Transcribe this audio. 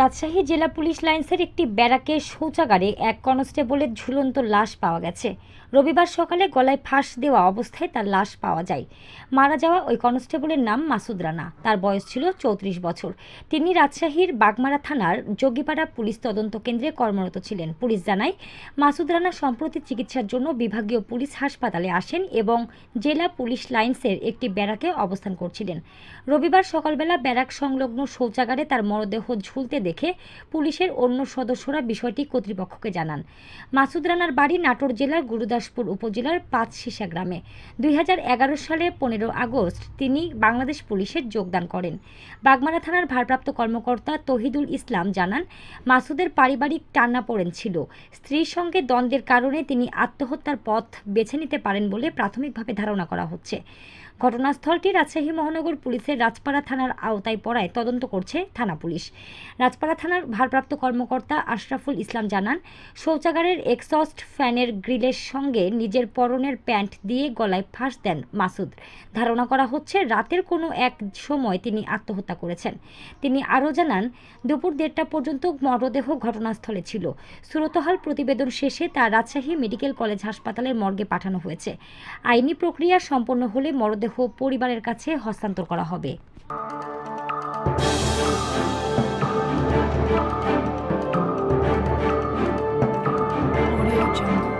রাজশাহী জেলা পুলিশ লাইন্সের একটি ব্যারাকের শৌচাগারে এক কনস্টেবলের ঝুলন্ত লাশ পাওয়া গেছে। রবিবার সকালে গলায় ফাঁস দেওয়া অবস্থায় তার লাশ পাওয়া যায়। মারা যাওয়া ওই কনস্টেবলের নাম মাসুদ রানা। তার বয়স ছিল চৌত্রিশ বছর। তিনি রাজশাহীর বাগমারা থানার যোগীপাড়া পুলিশ তদন্ত কেন্দ্রে কর্মরত ছিলেন। পুলিশ জানায়, মাসুদ রানা সম্প্রতি চিকিৎসার জন্য বিভাগীয় পুলিশ হাসপাতালে আসেন এবং জেলা পুলিশ লাইন্সের একটি ব্যারাকে অবস্থান করছিলেন। রবিবার সকালবেলা ব্যারাক সংলগ্ন শৌচাগারে তার মরদেহ ঝুলতে দেখে পুলিশের অন্য সদস্যরা বিষয়টি কর্তৃপক্ষকে জানান। মাসুদ রানার বাড়ি নাটোর জেলার গুরুদাসপুর উপজেলার পাঁচ সিসা গ্রামে। দুই সালে পনেরো আগস্ট তিনি বাংলাদেশ পুলিশে যোগদান করেন। বাগমারা থানার ভারপ্রাপ্ত কর্মকর্তা তহিদুল ইসলাম জানান, মাসুদের পারিবারিক টান্নাপোড়েন ছিল। স্ত্রীর সঙ্গে দ্বন্দ্বের কারণে তিনি আত্মহত্যার পথ বেছে নিতে পারেন বলে প্রাথমিকভাবে ধারণা করা হচ্ছে। ঘটনাস্থলটি রাজশাহী মহানগর পুলিশের রাজপাড়া থানার আওতায় পড়ায় তদন্ত করছে থানা পুলিশ। রাজপাড়া থানার ভারপ্রাপ্ত কর্মকর্তা আশরাফুল ইসলাম জানান, শৌচাগারের এক্সস্ট ফ্যানের গ্রিলের সঙ্গে নিজের পরনের প্যান্ট দিয়ে গলায় ফাঁস দেন মাসুদ। ধারণা করা হচ্ছে, রাতের কোনো এক সময় তিনি আত্মহত্যা করেছেন। তিনি আরও জানান, দুপুর দেড়টা পর্যন্ত মরদেহ ঘটনাস্থলে ছিল। সুরতহাল প্রতিবেদন শেষে তা রাজশাহী মেডিকেল কলেজ হাসপাতালের মর্গে পাঠানো হয়েছে। আইনি প্রক্রিয়া সম্পন্ন হলে মরদেহ পরিবারের কাছে হস্তান্তর করা হবে। jungle.